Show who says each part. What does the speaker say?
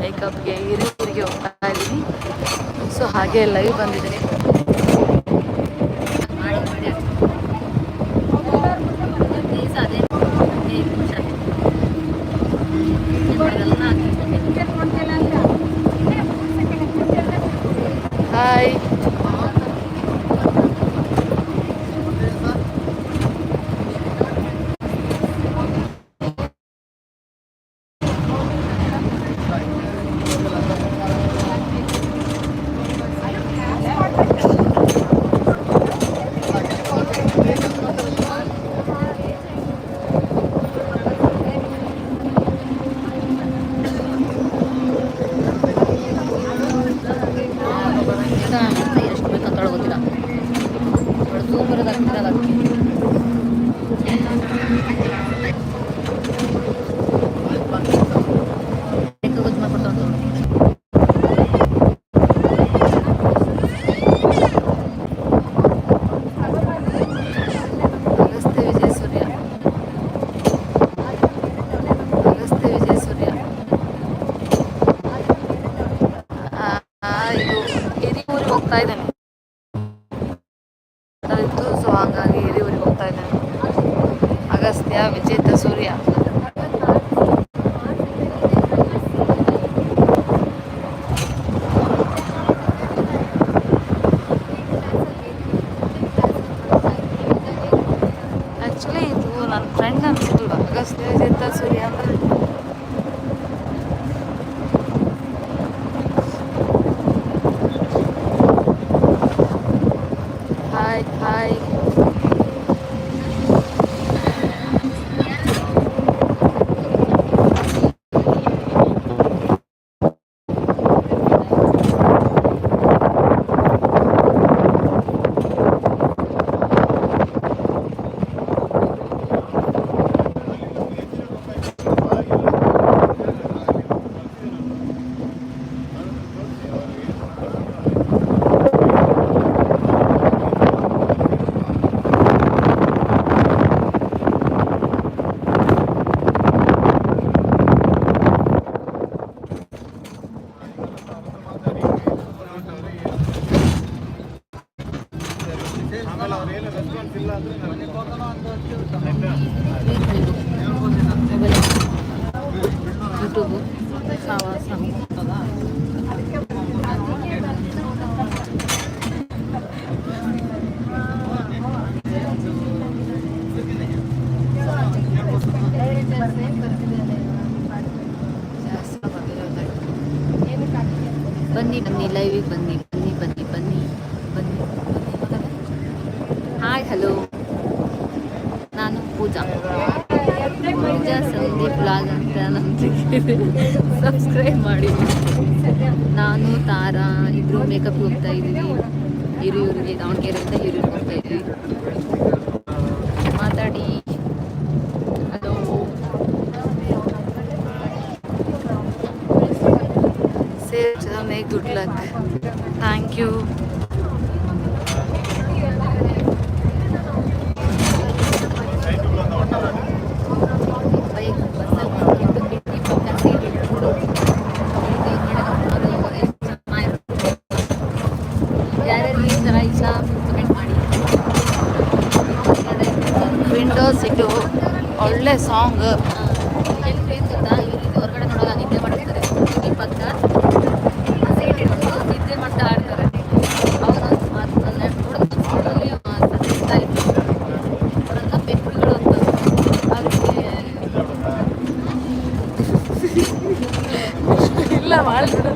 Speaker 1: ಮೇಕಪ್ಗೆ ಹಿರಿಯರಿಗೆ ಹೋಗ್ತಾ ಇದ್ದೀನಿ. ಸೊ ಹಾಗೆ ಲೈವ್ ಬಂದಿದ್ದೀನಿ. ಹಾಯ್ ಅಗಸ್ತ್ಯ ವಿಜೇತ ಸೂರ್ಯ. ಆ್ಯಕ್ಚುಲಿ ಇದು ನನ್ನ ಫ್ರೆಂಡ್ ಅನ್ಸಿಲ್ಲ ಅಗಸ್ತ್ಯ ವಿಜೇತ ಸೂರ್ಯ ಅಂದರೆ ಯೂಟ್ಯೂಬು ಸಾವಾಸ ಬನ್ನಿ ಬನ್ನಿ ಲೈವಿಗೆ ಬನ್ನಿ ಹಾಯ್ ಹಲೋ ನಾನು ಪೂಜಾ. ಪೂಜಾ ಸಂದೀಪ್ ಬ್ಲಾಗ್ ಅಂತ ನಮಗೆ ಸಬ್ಸ್ಕ್ರೈಬ್ ಮಾಡಿ. ನಾನು ತಾರಾ ಇಬ್ಬರು ಮೇಕಪ್ ಹೋಗ್ತಾ ಇದ್ದೀವಿ. ಹಿರಿಯೂರಿಗೆ ಅಂತ ಹಿರಿಯೂರಿಗೆ ಹೋಗ್ತಾ ಇದ್ದೀವಿ. ಮಾತಾಡಿ. Hello sir journey good luck thank you windows ಇಟ್ಟು ಒಳ್ಳೆ ಸಾಂಗ್ ಇಲ್ಲ ಮಾಡಿಬಿಡು